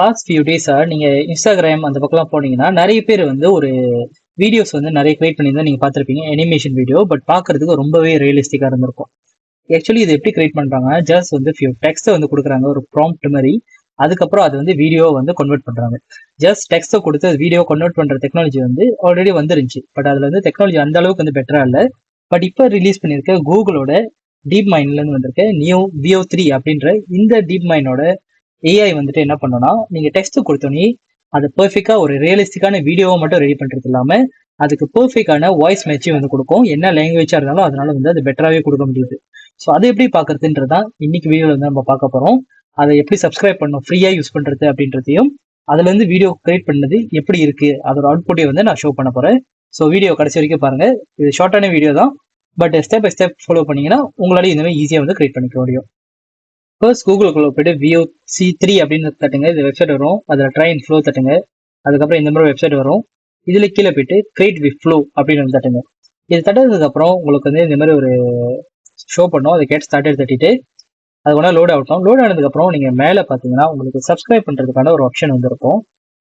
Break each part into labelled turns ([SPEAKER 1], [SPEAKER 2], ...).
[SPEAKER 1] Past few டேஸாக நீங்கள் Instagram அந்த பக்கம்லாம் போனீங்கன்னா நிறைய பேர் வந்து ஒரு வீடியோஸ் வந்து நிறைய கிரியேட் பண்ணியிருந்தா நீங்கள் பார்த்துருப்பீங்க அனிமேஷன் வீடியோ பட் பார்க்குறதுக்கு ரொம்பவே ரியலிஸ்டிக்காக இருந்திருக்கும். ஆக்சுவலி இது எப்படி கிரியேட் பண்ணுறாங்க ஜஸ்ட் வந்து ஃபியூ டெக்ஸ்ட்டை வந்து கொடுக்குறாங்க ஒரு ப்ராம்ப்ட் மாதிரி. அதுக்கப்புறம் அது வந்து வீடியோ வந்து கன்வெர்ட் பண்ணுறாங்க ஜஸ்ட் டெக்ஸ்ட்டை கொடுத்து அது வீடியோ கன்வெர்ட் பண்ணுற டெக்னாலஜி வந்து ஆல்ரெடி வந்துருந்துச்சு. பட் அதில் வந்து டெக்னாலஜி அந்த அளவுக்கு வந்து பெட்டராக இல்லை. பட் இப்போ ரிலீஸ் பண்ணியிருக்க கூகுளோட டீப் மைண்ட்லேருந்து வந்திருக்க நியூ வியோ த்ரீ அப்படின்ற இந்த டீப் மைண்டோட ஏஐ வந்துட்டு என்ன பண்ணோம்னா நீங்க டெக்ஸ்ட் கொடுத்தோன்னே அது பெர்ஃபெக்டா ஒரு ரியலிஸ்டிக்கான வீடியோவை மட்டும் ரெடி பண்றது இல்லாம அதுக்கு பெர்ஃபெக்டான வாய்ஸ் மேட்சும் வந்து கொடுக்கும். என்ன லாங்குவேஜா இருந்தாலும் அதனால வந்து அது பெட்டராகவே கொடுக்க முடியுது. ஸோ அதை எப்படி பார்க்கறதுன்றதான் இன்னைக்கு வீடியோல வந்து நம்ம பார்க்க போறோம். அதை எப்படி சப்ஸ்கிரைப் பண்ணணும் ஃப்ரீயா யூஸ் பண்றது அப்படின்றதையும் அதுல இருந்து வீடியோ கிரியேட் பண்ணது எப்படி இருக்கு அதோட அவுட்புட்டை வந்து நான் ஷோ பண்ண போறேன். ஸோ வீடியோ கடைசி வரைக்கும் பாருங்க. இது ஷார்ட்டான வீடியோ தான். But step by step follow பண்ணீங்கன்னா உங்களால இந்த மாதிரி ஈஸியாக வந்து கிரியேட் பண்ணிக்க முடியும். ஃபர்ஸ்ட் கூகுளுக்குள்ள போயிட்டு விஓ சி த்ரீ அப்படின்னு தட்டுங்க. இது வெப்சைட் வரும். அதில் ட்ரை அண்ட் ஃப்ளோ தட்டுங்க. அதுக்கப்புறம் இந்த மாதிரி வெப்சைட் வரும். இதில் கீழே போயிட்டு கிரியேட் வித் ஃப்ளோ அப்படின்னு வந்து தட்டுங்க. இது தட்டதுக்கப்புறம் உங்களுக்கு வந்து இந்த மாதிரி ஒரு ஷோ பண்ணோம். அதை கேட் ஸ்டார்ட் தட்டிட்டு அது ஒன்றா லோட் ஆகட்டும் லோட் ஆனதுக்கப்புறம் நீங்கள் மேலே பார்த்தீங்கன்னா உங்களுக்கு சப்ஸ்கிரைப் பண்ணுறதுக்கான ஒரு ஆப்ஷன் வந்துருக்கும்.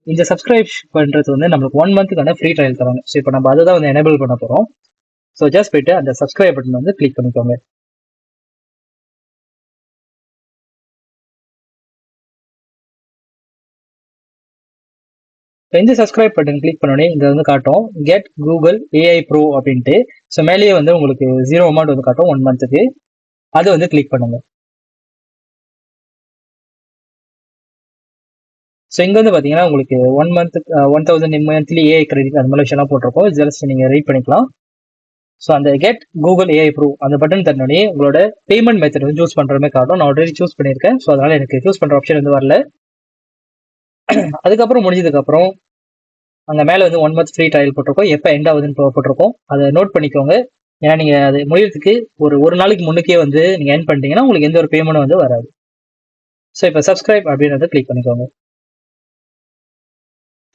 [SPEAKER 1] இந்த சப்ஸ்கிரைப் பண்ணுறது வந்து நம்மளுக்கு ஒன் மந்த்துக்கான ஃப்ரீ ட்ரையல் தராங்க ஸோ இப்போ நம்ம அதை தான் வந்து எனேபிள் பண்ண போகிறோம் ஸோ ஜஸ்ட் போயிட்டு அந்த சப்ஸ்கிரைப் பட்டன் வந்து கிளிக் பண்ணிக்கோங்க. இந்த சப்ஸ்கிரைப் பட்டன் கிளிக் பண்ணோடனே இங்கே வந்து காட்டும் கெட் கூகுள் ஏஐ ப்ரோ அப்படின்ட்டு. ஸோ மேலேயே வந்து உங்களுக்கு ஜீரோ அமௌண்ட் வந்து காட்டும் ஒன் மந்த்துக்கு அதை வந்து கிளிக் பண்ணுங்க. ஸோ இங்கே வந்து பார்த்தீங்கன்னா உங்களுக்கு one month one thousand monthly AI credit அந்த மாதிரி விஷயம்லாம் போட்டிருக்கோம். ஜஸ்ட் நீங்கள் ரீட் பண்ணிக்கலாம். ஸோ அந்த கெட் கூகுள் ஏஐ ப்ரூவ் அந்த பட்டன் தரணுனே உங்களோட பேமெண்ட் மெத்தட் வந்து சூஸ் பண்ணுற மாதிரி காட்டும். நான் ஆல்ரெடி சூஸ் பண்ணியிருக்கேன். ஸோ அதனால் எனக்கு சூஸ் பண்ணுற ஆப்ஷன் வந்து வரல. அதுக்கப்புறம் முடிஞ்சதுக்கப்புறம் அங்கே மேலே வந்து ஒன் மந்த் ஃப்ரீ ட்ரையல் போட்டிருக்கோம். எப்போ எண்ட் ஆகுதுன்னு போட்டிருக்கோம். அதை நோட் பண்ணிக்கோங்க. ஏன்னா நீங்கள் அது முடியறதுக்கு ஒரு ஒரு நாளைக்கு முன்னுக்கே வந்து நீங்கள் என் பண்ணிட்டீங்கன்னா உங்களுக்கு எந்த ஒரு பேமெண்ட்டும் வந்து வராது. ஸோ இப்போ சப்ஸ்கிரைப் அப்படின்றத கிளிக் பண்ணிக்கோங்க.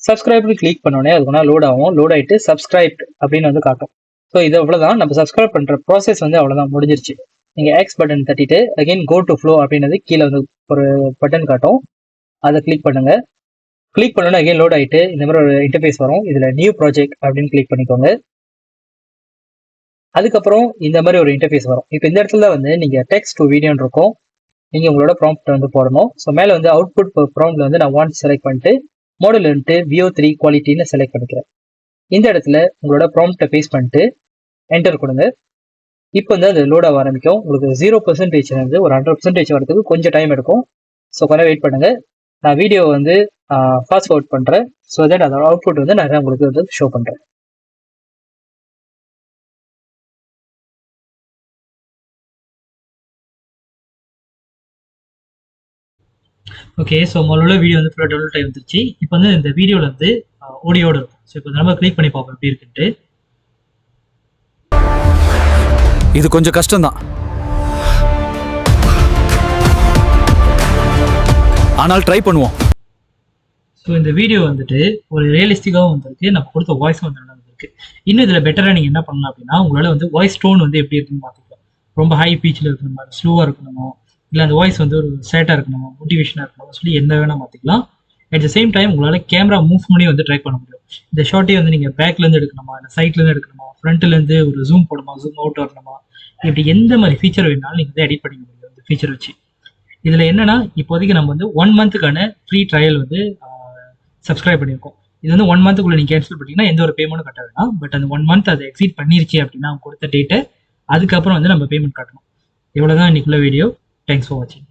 [SPEAKER 1] சப்ஸ்கிரைப் கிளிக் பண்ணோடனே அதுக்கு லோட் ஆகும். லோட் ஆகிட்டு சப்ஸ்கிரைப் அப்படின்னு வந்து காட்டும். ஸோ இது அவ்வளோதான் நம்ம சப்ஸ்கிரைப் பண்ணுற ப்ராசஸ் வந்து அவ்வளோதான் முடிஞ்சிருச்சு. நீங்கள் எக்ஸ் பட்டன் தட்டிட்டு அகைன் கோ டு ஃப்ளோ அப்படின்றது கீழே வந்து ஒரு பட்டன் காட்டும். அதை கிளிக் பண்ணுங்கள் கிளிக் பண்ணணும்னா அகைன் லோட் ஆகிட்டு இந்த மாதிரி ஒரு இன்டர்ஃபேஸ் வரும். இதில் நியூ ப்ராஜெக்ட் அப்படின்னு கிளிக் பண்ணிக்கோங்க. அதுக்கப்புறம் இந்த மாதிரி ஒரு இன்டர்ஃபேஸ் வரும். இப்போ இந்த இடத்துல வந்து நீங்கள் டெக்ஸ்ட் டு வீடியோன்னு இருக்கும். நீங்கள் உங்களோட ப்ராம்ப்ட் வந்து போடணும். ஸோ மேலே வந்து அவுட்புட் ப்ராம்ப்ட்ல வந்து நான் ஒன் செலக்ட் பண்ணிட்டு மாடல் வந்துட்டு வியோ த்ரீ குவாலிட்டின்னு செலக்ட் பண்ணிக்கிறேன். இந்த இடத்துல உங்களோட ப்ராம்ப்டை பேஸ் பண்ணிட்டு என்டர் கொடுங்க. இப்போ வந்து அது லோட் ஆக ஆரம்பிக்கும். உங்களுக்கு ஜீரோ பர்சன்டேஜ் வந்து ஒரு ஹண்ட்ரட் பர்சன்டேஜ் வரதுக்கு கொஞ்சம் டைம் எடுக்கும். ஸோ கொஞ்சம் வெயிட் பண்ணுங்கள் நான் வீடியோ வந்து ஃபாஸ்ட் அவுட் பண்ணுறேன் ஸோ தட் அதோட அவுட்புட் வந்து நான் உங்களுக்கு வந்து ஷோ பண்ணுறேன் ஓகே ஸோ உங்களோட வீடியோ வந்து ஃபுல்லாக டெவலப் டைம் வந்துருச்சு. இப்போ வந்து இந்த வீடியோவில் வந்து ஆடியோட இருக்கும். ஸோ இப்போ நம்ம கிளிக் பண்ணி பார்ப்போம் எப்படி இருக்குன்ட்டு.
[SPEAKER 2] இது கொஞ்சம் கஷ்டம்தான். ஆனால் ட்ரை பண்ணுவோம்.
[SPEAKER 1] ஸோ இந்த வீடியோ வந்துட்டு ஒரு ரியலிஸ்டிக்காகவும் வந்திருக்கு. நம்ம கொடுத்த வாய்ஸ் வந்து நல்லா வந்திருக்கு. இன்னும் இதில் பெட்டராக நீங்கள் என்ன பண்ணலாம் அப்படின்னா உங்களால் வந்து வாய்ஸ் டோன் வந்து எப்படி இருக்குன்னு பார்த்துக்கலாம். ரொம்ப ஹை பீச்சில் இருக்கணுமா? ஸ்லோவாக இருக்கணுமோ? இல்லை அந்த வாய்ஸ் வந்து ஒரு சேட்டாக இருக்கணுமா? மோட்டிவேஷனாக இருக்கணுமா? சொல்லி என்ன வேணால் மாற்றிக்கலாம் அட் த சேம் டைம் உங்களால் கேமரா மூவ் பண்ணி வந்து ட்ரை பண்ண முடியும். இந்த ஷார்ட்டே வந்து நீங்கள் பேக்லேருந்து எடுக்கணுமா? இல்லை சைட்லேருந்து எடுக்கணுமா? ஃப்ரண்ட்லேருந்து ஒரு ஜூம் போடணுமா? ஜூம் அவுட் வரணுமா? இப்படி எந்த மாதிரி ஃபீச்சர் வேணாலும் நீங்கள் வந்து எடிட் பண்ணிக்க முடியும். இந்த ஃபீச்சர் வச்சு. இதில் என்னன்னா இப்போதைக்கு நம்ம வந்து ஒன் மந்த்துக்கான ஃப்ரீ ட்ரையல் வந்து சப்ஸ்கிரைப் பண்ணியிருக்கோம் இது வந்து ஒன் மந்த்துக்குள்ள நீங்கள் கேன்சல் பண்ணிட்டீங்கன்னா எந்த ஒரு பேமெண்ட்டும் கட்ட வேணாம் பட் அந்த ஒன் மந்த் அதை எக்ஸிட் பண்ணிருச்சு அப்படின்னா கொடுத்த டேட்டை அதுக்கப்புறம் வந்து நம்ம பேமெண்ட் கட்டணும். இவ்வளோதான் இன்னைக்குள்ள வீடியோ தேங்க்ஸ் ஃபார் வாட்சிங்